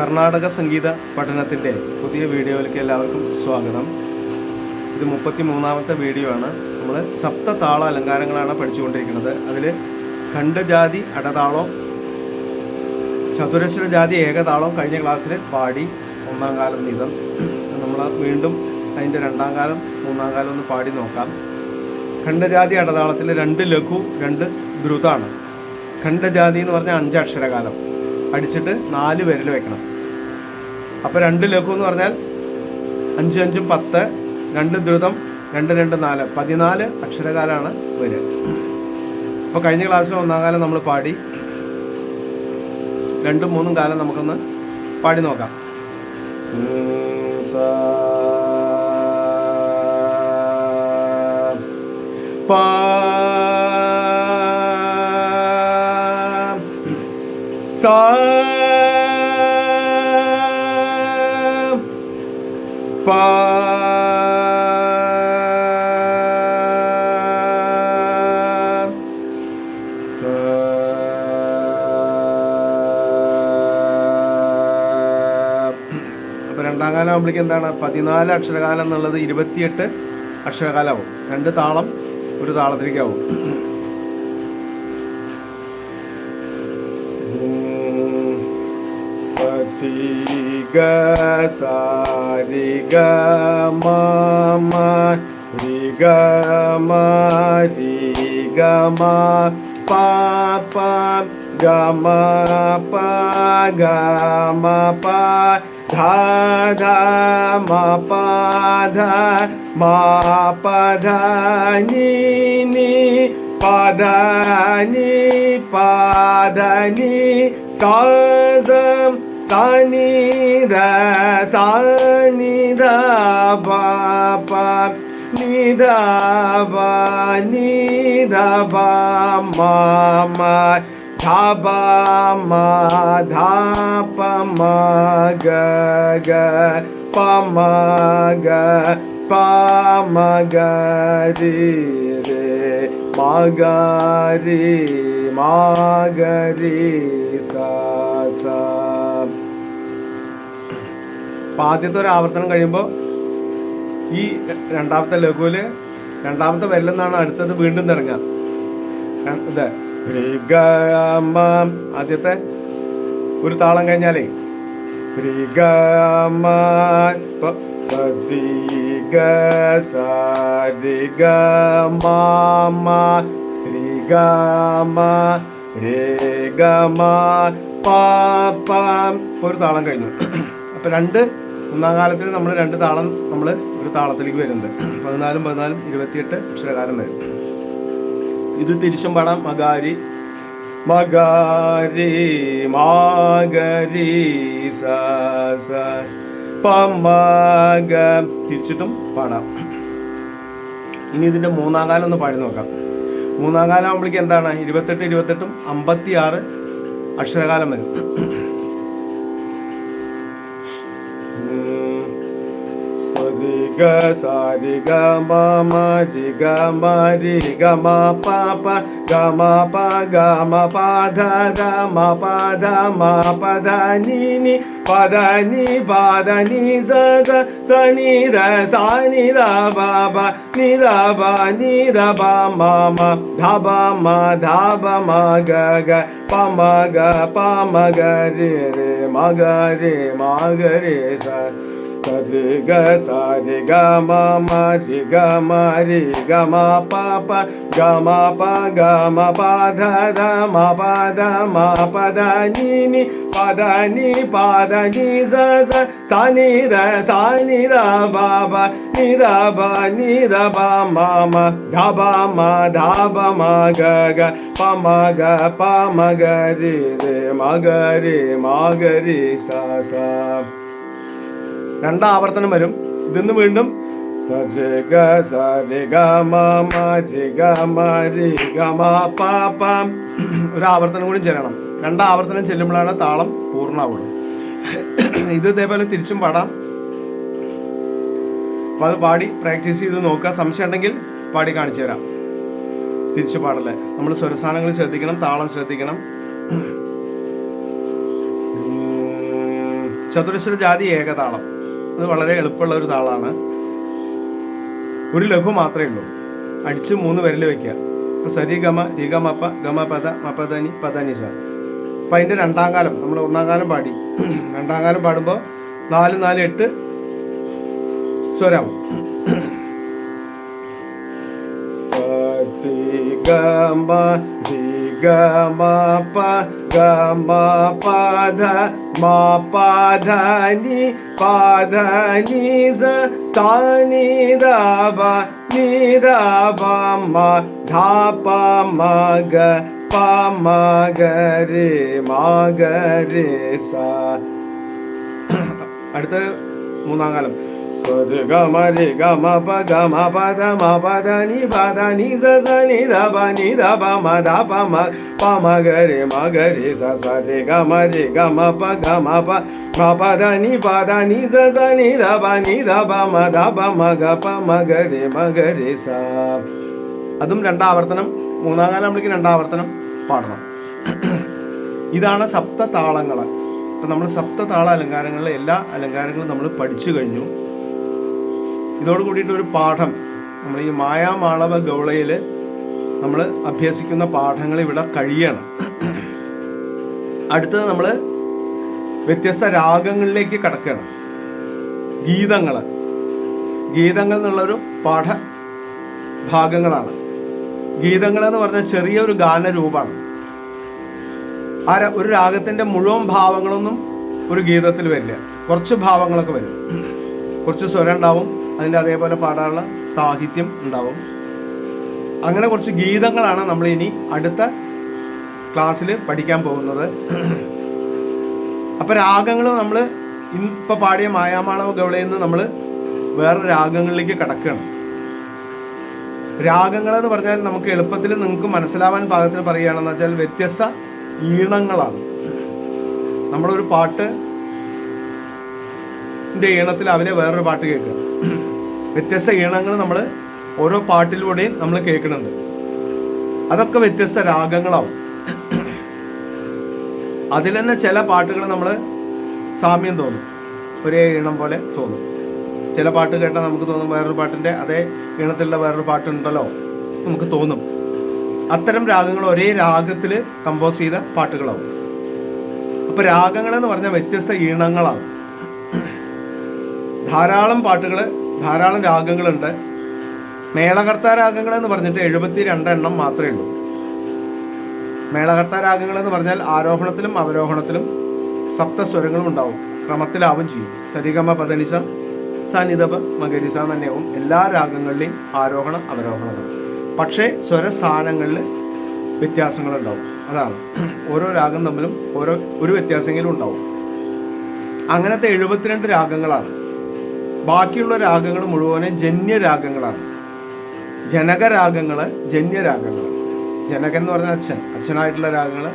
കർണാടക സംഗീത പഠനത്തിന്റെ പുതിയ വീഡിയോയിലേക്ക് എല്ലാവർക്കും സ്വാഗതം. ഇത് മുപ്പത്തി മൂന്നാമത്തെ വീഡിയോ ആണ്. നമ്മൾ സപ്ത താള അലങ്കാരങ്ങളാണ് പഠിച്ചുകൊണ്ടിരിക്കുന്നത്. അതിൽ ഖണ്ഡജാതി അടതാളോ ചതുരശ്ര ജാതി ഏകതാളോ കഴിഞ്ഞ ക്ലാസ്സിൽ പാടി ഒന്നാം കാലം നിതം നമ്മൾ വീണ്ടും അതിന്റെ രണ്ടാം കാലം മൂന്നാം കാലം ഒന്ന് പാടി നോക്കാം. ഖണ്ഡജാതി അടതാളത്തിൽ രണ്ട് ലഘു രണ്ട് ദ്രുതാണ്. ഖണ്ഡജാതി എന്ന് പറഞ്ഞാൽ അഞ്ച് അക്ഷരകാലം. അടിച്ചിട്ട് നാല് വിരൽ വെക്കണം. അപ്പോൾ രണ്ട് ലഘു എന്ന് പറഞ്ഞാൽ അഞ്ച് അഞ്ചും പത്ത് രണ്ട് ദ്രുതം രണ്ട് രണ്ട് നാല്. പതിനാല് അക്ഷരകാലാണ് വരിക അപ്പോൾ കഴിഞ്ഞ ക്ലാസ്സിൽ ഒന്നാം കാലം നമ്മൾ പാടി. രണ്ടും മൂന്നും കാലം നമുക്കൊന്ന് പാടി നോക്കാം. പാ, സാ, പാ, എന്താണ്? പതിനാല് അക്ഷരകാലം എന്നുള്ളത് ഇരുപത്തിയെട്ട് അക്ഷരകാലമാവും. രണ്ട് താളം ഒരു താളത്തിലേക്കാവും. Riga sa riga ma riga ma. Riga ma. Pa pa. Ga ma. Pa. Ga ma. Pa. Dha dha. Ma. Pa. Dha. Ma. Pa. Dha. Ni ni. Pa. Da ni. Pa. Da ni. Sa zam. ധ നി സ സ സ നി ധ സ നി ധ പ പ നി ധ പ നി ധ പ മ മ ധ പ മ ധ പ മ ഗ ഗ പ മ ഗ പ മ ഗ രി രെ മ ഗ രി മ ഗ രി സ സ അപ്പൊ ആദ്യത്തെ ഒരു ആവർത്തനം കഴിയുമ്പോൾ ഈ രണ്ടാമത്തെ ലഘുവിൽ രണ്ടാമത്തെ വരില്ലെന്നാണ് അടുത്തത് വീണ്ടും തുടങ്ങുക. ആദ്യത്തെ ഒരു താളം കഴിഞ്ഞാലേ. ഒരു താളം കഴിഞ്ഞു. അപ്പൊ രണ്ട് ഒന്നാം കാലത്തിൽ നമ്മൾ രണ്ട് താളം നമ്മൾ ഒരു താളത്തിലേക്ക് വരുന്നത് പതിനാലും പതിനാലും ഇരുപത്തിയെട്ട് അക്ഷരകാലം വരും. ഇത് തിരിച്ചും പാടാം മകാരി മകാരി മാഗരി സ തിരിച്ചിട്ടും പാടാം. ഇനി ഇതിന്റെ മൂന്നാം കാലം ഒന്ന് പാടി നോക്കാം. മൂന്നാം കാലം ആകുമ്പോഴേക്കും എന്താണ്? ഇരുപത്തെട്ട് ഇരുപത്തെട്ടും അമ്പത്തി ആറ് അക്ഷരകാലം വരും. സരി ഗ സാരി ഗ മ മ ജി ഗ മ രി ഗ മ പ പ ഗ മ പ ഗ മ പ ധ ധ മ പ ധ മ പ ധ നി നി പ ധ നി പ ധ നി സ സ സ നി ധ സ നി ധ പ പ നി ധ പ നി ധ പ മ മ ധ പ മ ധ പ മ ഗ ഗ പ മ ഗ പ മ ഗ രി രെ മ ഗ രി മ ഗ രി സ സരി ഗ സാരി ഗ മ മ രി ഗ മ രി ഗ മ പ പ ഗ മ പ ഗ മ പ ധ ധ മ പ ധ മ പ ധ നി നി പ ധ നി പ ധ നി സ സ സ നി ധ സ നി ധ പ പ നി ധ പ നി ധ പ മ മ ധ പ മ ധ പ മ ഗ ഗ പ മ ഗ പ മ ആവർത്തനം വരും. ഇതിന്ന് വീണ്ടും സജഗ ഗ സരി മ മ രി ഗ മ രി ഗ മ പ പ. ഒരു ആവർത്തനം കൂടി ചെല്ലണം. രണ്ടാം ആവർത്തനം ചെല്ലുമ്പോഴാണ് താളം പൂർണമാവുന്നത് ഇത് ഇതേപോലെ തിരിച്ചും പാടാം. അപ്പം അത് പാടി പ്രാക്ടീസ് ചെയ്ത് നോക്കുക. സംശയം ഉണ്ടെങ്കിൽ പാടി കാണിച്ചു തരാം. തിരിച്ചു പാടല്ലേ? നമ്മൾ സ്വരസ്ഥാനങ്ങൾ ശ്രദ്ധിക്കണം താളം ശ്രദ്ധിക്കണം. ചതുരശ്ര ജാതി ഏകതാളം. അത് വളരെ എളുപ്പമുള്ള ഒരു താളാണ്. ഒരു ലഘു മാത്രമേ ഉള്ളൂ. അടിച്ച് മൂന്ന് വിരൽ വെക്കുക ഇപ്പൊ സരി ഗമ രി ഗ മപ്പ ഗമ പദ മപദനി പദനി സ. അപ്പം അതിന്റെ രണ്ടാം കാലം നമ്മൾ ഒന്നാം കാലം പാടി. രണ്ടാം കാലം പാടുമ്പോൾ നാല് നാല് എട്ട് സ്വരാവും. സരി ഗമ രി ഗമ പ ഗമ പദ മ പദ നി പദ നി സ സ നി ദ ബ നി ദ ബ മൂന്നാം കാലം അതും രണ്ടാവർത്തനം. മൂന്നാം കാലം നമ്മൾക്ക് രണ്ടാവർത്തനം പാടണം. ഇതാണ് സപ്തതാളങ്ങൾ ഇപ്പം നമ്മൾ സപ്തതാള അലങ്കാരങ്ങളിലെ എല്ലാ അലങ്കാരങ്ങളും നമ്മൾ പഠിച്ചു കഴിഞ്ഞു. ഇതോട് കൂടിയിട്ട് ഒരു പാഠം. നമ്മൾ ഈ മായാമാളവ ഗൗളയിൽ നമ്മൾ അഭ്യസിക്കുന്ന പാഠങ്ങൾ ഇവിടെ കഴിയണം. അടുത്തത് നമ്മൾ വ്യത്യസ്ത രാഗങ്ങളിലേക്ക് കടക്കണം. ഗീതങ്ങൾ. ഗീതങ്ങൾ എന്നുള്ളൊരു പാഠ ഭാഗങ്ങളാണ്. ഗീതങ്ങൾ എന്ന് പറഞ്ഞാൽ ചെറിയൊരു ഗാനരൂപമാണ്. ആ ഒരു രാഗത്തിന്റെ മുഴുവൻ ഭാവങ്ങളൊന്നും ഒരു ഗീതത്തിൽ വരില്ല. കുറച്ച് ഭാവങ്ങളൊക്കെ വരും. കുറച്ച് സ്വരം ഉണ്ടാവും. അതിന്റെ അതേപോലെ പാടാനുള്ള സാഹിത്യം ഉണ്ടാവും. അങ്ങനെ കുറച്ച് ഗീതങ്ങളാണ് നമ്മൾ ഇനി അടുത്ത ക്ലാസ്സിൽ പഠിക്കാൻ പോകുന്നത്. അപ്പം രാഗങ്ങൾ നമ്മൾ ഇപ്പം പാടിയ മായാമാളവ ഗൗളയിൽ നിന്ന് നമ്മൾ വേറെ രാഗങ്ങളിലേക്ക് കടക്കുകയാണ്. രാഗങ്ങളെന്ന് പറഞ്ഞാൽ നമുക്ക് എളുപ്പത്തിൽ നിങ്ങൾക്ക് മനസ്സിലാവാൻ പാകത്തിന് പറയുകയാണെന്ന് വെച്ചാൽ വ്യത്യസ്ത ഈണങ്ങളാണ്. നമ്മളൊരു പാട്ട് ഈണത്തിൽ അവനെ വേറൊരു പാട്ട് കേൾക്കുക. വ്യത്യസ്ത ഈണങ്ങൾ നമ്മൾ ഓരോ പാട്ടിലൂടെയും നമ്മൾ കേൾക്കുന്നുണ്ട്. അതൊക്കെ വ്യത്യസ്ത രാഗങ്ങളാവും. അതിൽ തന്നെ ചില പാട്ടുകൾ നമ്മൾ സാമ്യം തോന്നും. ഒരേ ഈണം പോലെ തോന്നും. ചില പാട്ട് കേട്ടാൽ നമുക്ക് തോന്നും വേറൊരു പാട്ടിന്റെ അതേ ഈണത്തിലുള്ള വേറൊരു പാട്ടുണ്ടല്ലോ. നമുക്ക് തോന്നും. അത്തരം രാഗങ്ങൾ ഒരേ രാഗത്തിൽ കമ്പോസ് ചെയ്ത പാട്ടുകളാവും. രാഗങ്ങൾ എന്ന് പറഞ്ഞാൽ വ്യത്യസ്ത ഈണങ്ങളാണ്. ധാരാളം പാട്ടുകൾ ധാരാളം രാഗങ്ങളുണ്ട്. മേളകർത്ത രാഗങ്ങൾ എന്ന് പറഞ്ഞിട്ട് എഴുപത്തി രണ്ടെണ്ണം മാത്രമേ ഉള്ളൂ. മേളകർത്ത രാഗങ്ങൾ എന്ന് പറഞ്ഞാൽ ആരോഹണത്തിലും അവരോഹണത്തിലും സപ്തസ്വരങ്ങളും ഉണ്ടാവും. ക്രമത്തിലാവും ചെയ്യും. സരിഗമ പതനിസ സനിതപ മകരിസ തന്നെയാവും എല്ലാ രാഗങ്ങളിലെയും ആരോഹണം അവരോഹണങ്ങൾ പക്ഷേ സ്വരസ്ഥാനങ്ങളിൽ വ്യത്യാസങ്ങളുണ്ടാവും. അതാണ്. ഓരോ രാഗം തമ്മിലും ഓരോ ഒരു വ്യത്യാസമെങ്കിലും ഉണ്ടാവും. അങ്ങനത്തെ എഴുപത്തിരണ്ട് രാഗങ്ങളാണ്. ബാക്കിയുള്ള രാഗങ്ങൾ മുഴുവനും ജന്യരാഗങ്ങളാണ് ജനകരാഗങ്ങൾ ജന്യരാഗങ്ങൾ ജനകൻ എന്ന് പറഞ്ഞാൽ അച്ഛൻ. അച്ഛനായിട്ടുള്ള രാഗങ്ങൾ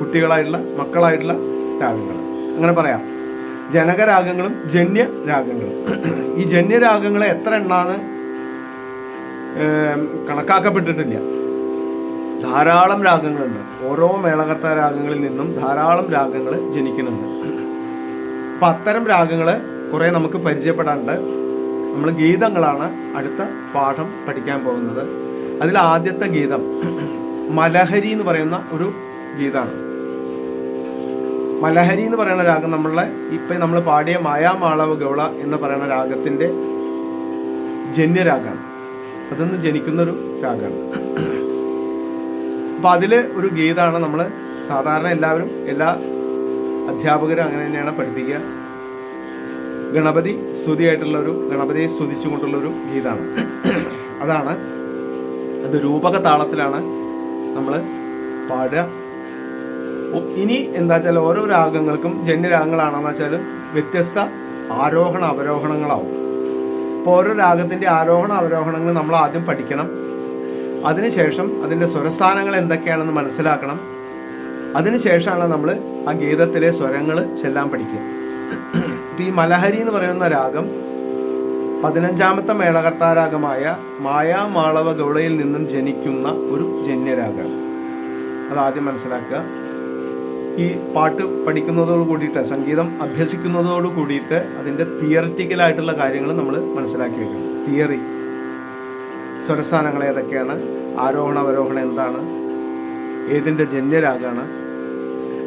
കുട്ടികളായിട്ടുള്ള മക്കളായിട്ടുള്ള രാഗങ്ങൾ അങ്ങനെ പറയാം. ജനകരാഗങ്ങളും ജന്യ രാഗങ്ങളും. ഈ ജന്യരാഗങ്ങളെ എത്ര എണ്ണാന്ന് കണക്കാക്കപ്പെട്ടിട്ടില്ല. ധാരാളം രാഗങ്ങളുണ്ട്. ഓരോ മേളകർത്ത രാഗങ്ങളിൽ നിന്നും ധാരാളം രാഗങ്ങൾ ജനിക്കുന്നുണ്ട്. അപ്പം അത്തരം രാഗങ്ങൾ കുറേ നമുക്ക് പരിചയപ്പെടാനുണ്ട്. നമ്മൾ ഗീതങ്ങളാണ് അടുത്ത പാഠം പഠിക്കാൻ പോകുന്നത്. അതിൽ ആദ്യത്തെ ഗീതം മലഹരി എന്ന് പറയുന്ന ഒരു ഗീതമാണ് മലഹരി എന്ന് പറയുന്ന രാഗം നമ്മളെ ഇപ്പം നമ്മൾ പാടിയ മായാമാളവ് ഗൗള എന്ന് പറയുന്ന രാഗത്തിന്റെ ജന്യരാഗമാണ്. അതിൽ നിന്ന് ജനിക്കുന്നൊരു രാഗമാണ്. അപ്പം അതിൽ ഒരു ഗീതാണ് നമ്മൾ സാധാരണ എല്ലാവരും എല്ലാ അധ്യാപകരും അങ്ങനെ തന്നെയാണ് പഠിപ്പിക്കുക. ഗണപതി സ്തുതിയായിട്ടുള്ള ഒരു ഗണപതിയെ സ്തുതിച്ചുകൊണ്ടുള്ള ഒരു ഗീതാണ്. അതാണ് അത് രൂപക താളത്തിലാണ് നമ്മൾ പാടുക. ഇനി എന്താ വെച്ചാൽ ഓരോ രാഗങ്ങൾക്കും ജന്യരാഗങ്ങളാണെന്ന് വെച്ചാൽ വ്യത്യസ്ത ആരോഹണ അവരോഹണങ്ങളാവും. അപ്പോൾ ഓരോ രാഗത്തിന്റെ ആരോഹണ അവരോഹണങ്ങൾ നമ്മൾ ആദ്യം പഠിക്കണം. അതിനുശേഷം അതിന്റെ സ്വരസ്ഥാനങ്ങൾ എന്തൊക്കെയാണെന്ന് മനസ്സിലാക്കണം. അതിനുശേഷമാണ് നമ്മൾ ആ ഗീതത്തിലെ സ്വരങ്ങൾ ചെല്ലാൻ പഠിക്കുക. ഇപ്പം ഈ മലഹരി എന്ന് പറയുന്ന രാഗം പതിനഞ്ചാമത്തെ മേളകർത്താരാഗമായ മായാമാളവ ഗൗളയിൽ നിന്നും ജനിക്കുന്ന ഒരു ജന്യരാഗമാണ്. അതാദ്യം മനസ്സിലാക്കുക. ഈ പാട്ട് പഠിക്കുന്നതോട് കൂടിയിട്ട് സംഗീതം അഭ്യസിക്കുന്നതോട് കൂടിയിട്ട് അതിന്റെ തിയറിറ്റിക്കലായിട്ടുള്ള കാര്യങ്ങൾ നമ്മൾ മനസ്സിലാക്കി വെക്കണം. തിയറി സ്വരസ്ഥാനങ്ങൾ ഏതൊക്കെയാണ്? ആരോഹണ അവരോഹണം എന്താണ്? ഏതിന്റെ ജന്യരാഗാണ്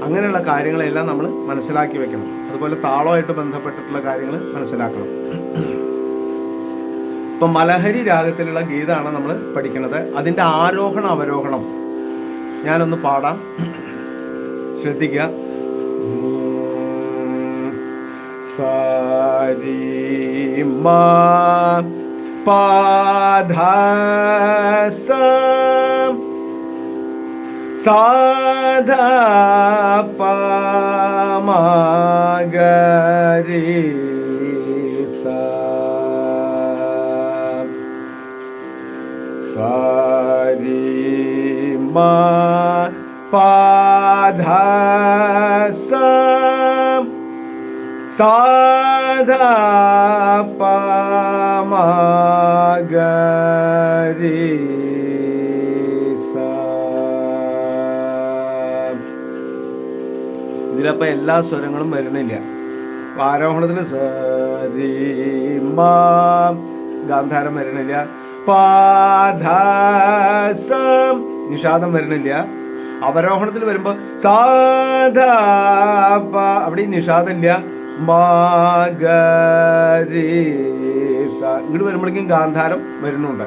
അങ്ങനെയുള്ള കാര്യങ്ങളെല്ലാം നമ്മൾ മനസ്സിലാക്കി വെക്കണം. അതുപോലെ താളമായിട്ട് ബന്ധപ്പെട്ടിട്ടുള്ള കാര്യങ്ങൾ മനസ്സിലാക്കണം. ഇപ്പം മലഹരി രാഗത്തിലുള്ള ഗീതമാണ് നമ്മൾ പഠിക്കുന്നത്. അതിന്റെ ആരോഹണ അവരോഹണം ഞാനൊന്ന് പാടാം. ശ്രദ്ധിക്കുക. സാരി മാ പാധ സാധ പാമഗരി സാ സാരി മാ പാധ സാധ പാമഗരി ഇതിലപ്പോൾ എല്ലാ സ്വരങ്ങളും വരുന്നില്ല. ആരോഹണത്തിൽ സരി ഗാന്ധാരം വരണില്ല പാധാസം നിഷാദം വരണില്ല അവരോഹണത്തിൽ വരുമ്പോൾ സാധ അവിടെ നിഷാദമില്ല മാഗരി ഇങ്ങോട്ട് വരുമ്പോഴേക്കും ഗാന്ധാരം വരുന്നുണ്ട്.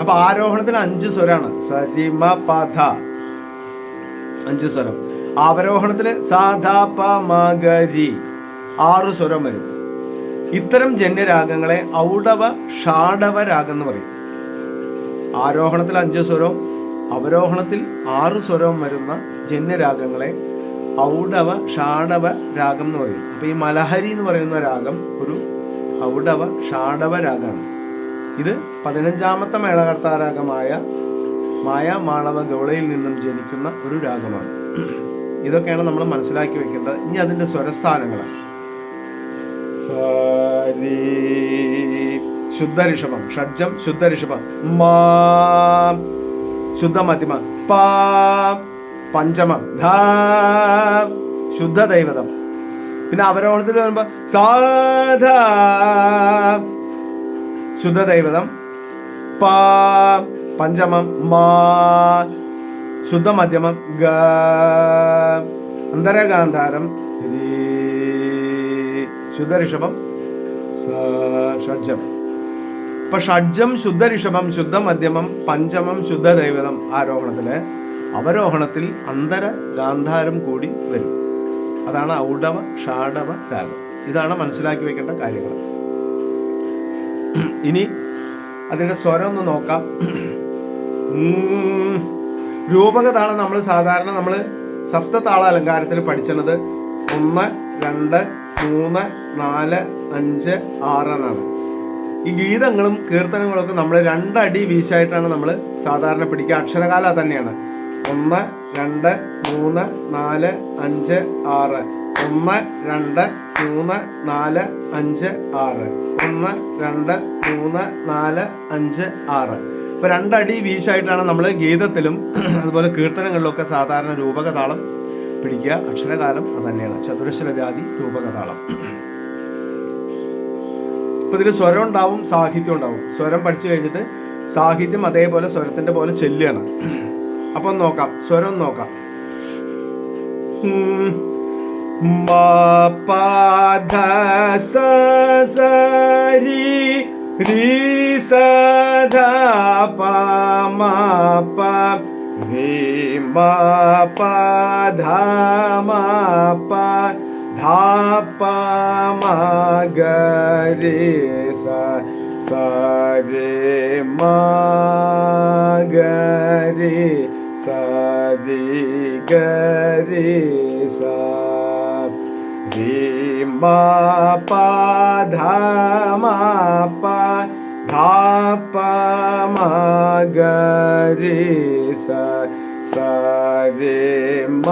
അപ്പൊ ആരോഹണത്തിന് അഞ്ച് സ്വരാണ്. സരിമ പഥ അഞ്ച് സ്വരം. അവരോഹണത്തിന് സാധാ പ മഗരി ആറ് സ്വരം വരും. ഇത്തരം ജന്യരാഗങ്ങളെ ഔഡവ ഷാഡവ രാഗം എന്ന് പറയും. ആരോഹണത്തിൽ അഞ്ച് സ്വരവും അവരോഹണത്തിൽ ആറ് സ്വരവും വരുന്ന ജന്യരാഗങ്ങളെ ഔഡവ ഷാഡവ രാഗം എന്ന് പറയും. അപ്പൊ ഈ മലഹരി എന്ന് പറയുന്ന രാഗം ഒരു ഔഡവ ഷാഡവ രാഗമാണ് ഇത് പതിനഞ്ചാമത്തെ മേളകർത്താരാഗമായ മായ മാളവ ഗൗളയിൽ നിന്നും ജനിക്കുന്ന ഒരു രാഗമാണ്. ഇതൊക്കെയാണ് നമ്മൾ മനസ്സിലാക്കി വെക്കേണ്ടത്. ഇനി അതിന്റെ സ്വരസ്ഥാനങ്ങൾ ശുദ്ധ ഋഷഭം ഷഡ്ജം ശുദ്ധ ഋഷഭം ശുദ്ധ പാ പഞ്ചമ ധ ശുദ്ധ ദൈവതം പിന്നെ അവരോഹണത്തിൽ വരുമ്പോ സാധ ശുദ്ധ ദൈവതം പാ പഞ്ചമം മാ ശുദ്ധ മധ്യമം ഗ അന്തരഗാന്ധാരം ശുദ്ധ ഋഷഭം ഷഡ്ജം. ഇപ്പൊ ഷഡ്ജം ശുദ്ധ ഋഷഭം ശുദ്ധ മധ്യമം പഞ്ചമം ശുദ്ധ ദൈവതം ആരോഹണത്തിൽ അവരോഹണത്തിൽ അന്തര ഗാന്ധാരം കൂടി വരും. അതാണ് ഔഡവ ഷാഡവ രാഗം. ഇതാണ് മനസ്സിലാക്കി വെക്കേണ്ട കാര്യങ്ങൾ. ഇനി അതിന്റെ സ്വരം ഒന്ന് നോക്കാം. രൂപകതാളം നമ്മൾ സാധാരണ നമ്മൾ സപ്തതാള അലങ്കാരത്തിൽ പഠിച്ചത്. ഒന്ന് രണ്ട് മൂന്ന് നാല് അഞ്ച് ആറ് എന്നാണ്. ഈ ഗീതങ്ങളും കീർത്തനങ്ങളും ഒക്കെ നമ്മൾ രണ്ടടി വീശായിട്ടാണ് നമ്മൾ സാധാരണ പിടിക്കുക. അക്ഷരകാല തന്നെയാണ്. ഒന്ന് രണ്ട് മൂന്ന് നാല് അഞ്ച് ആറ്. ഒന്ന് രണ്ട് മൂന്ന് നാല് അഞ്ച് ആറ്. ഒന്ന് രണ്ട് മൂന്ന് നാല് അഞ്ച് ആറ്. അപ്പൊ രണ്ടടി വീശായിട്ടാണ് നമ്മൾ ഗീതത്തിലും അതുപോലെ കീർത്തനങ്ങളിലും ഒക്കെ സാധാരണ രൂപകതാളം പിടിക്കുക. അക്ഷരകാലം അത് തന്നെയാണ്. ചതുരശ്ര ജാതി രൂപകതാളം ഇപ്പൊ ഇതിൽ സ്വരം ഉണ്ടാവും സാഹിത്യം ഉണ്ടാവും. സ്വരം പഠിച്ചു കഴിഞ്ഞിട്ട് സാഹിത്യം അതേപോലെ സ്വരത്തിന്റെ പോലെ ചെല്ലുകയാണ്. അപ്പൊ നോക്കാം. സ്വരം നോക്കാം. ഉം. മാ പാ ധ സ സ രി രി സ ധ പ മ പ രി മ പ ധ മ പ ധ പ മ ഗ രി സ മ പ ധ മ പ ധ പ മ ഗ രി സ സ രി മ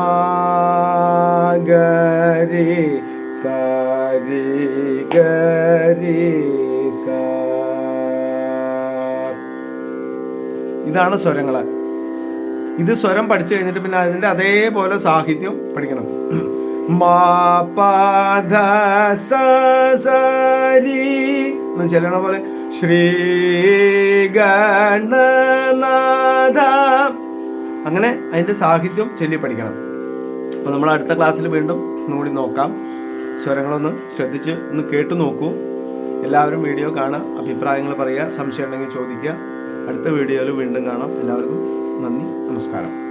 ഗ രി സ രി ഗ രി സ ഇതാണ് സ്വരങ്ങൾ ഇത് സ്വരം പഠിച്ചു കഴിഞ്ഞിട്ട് പിന്നെ അതിന്റെ അതേപോലെ സാഹിത്യം പഠിക്കണം. എന്ന് ചെല്ലണ പോലെ ശ്രീ ഗണനാഥ അങ്ങനെ അതിന്റെ സാഹിത്യം ചൊല്ലി പഠിക്കണം. അപ്പോൾ നമ്മൾ അടുത്ത ക്ലാസ്സിൽ വീണ്ടും ഒന്നുകൂടി നോക്കാം. സ്വരങ്ങളൊന്ന് ശ്രദ്ധിച്ച് ഒന്ന് കേട്ടു നോക്കൂ. എല്ലാവരും വീഡിയോ കാണുക അഭിപ്രായങ്ങൾ പറയുക സംശയം ഉണ്ടെങ്കിൽ ചോദിക്കുക. അടുത്ത വീഡിയോയിൽ വീണ്ടും കാണാം. എല്ലാവർക്കും നന്ദി. Vamos, cara.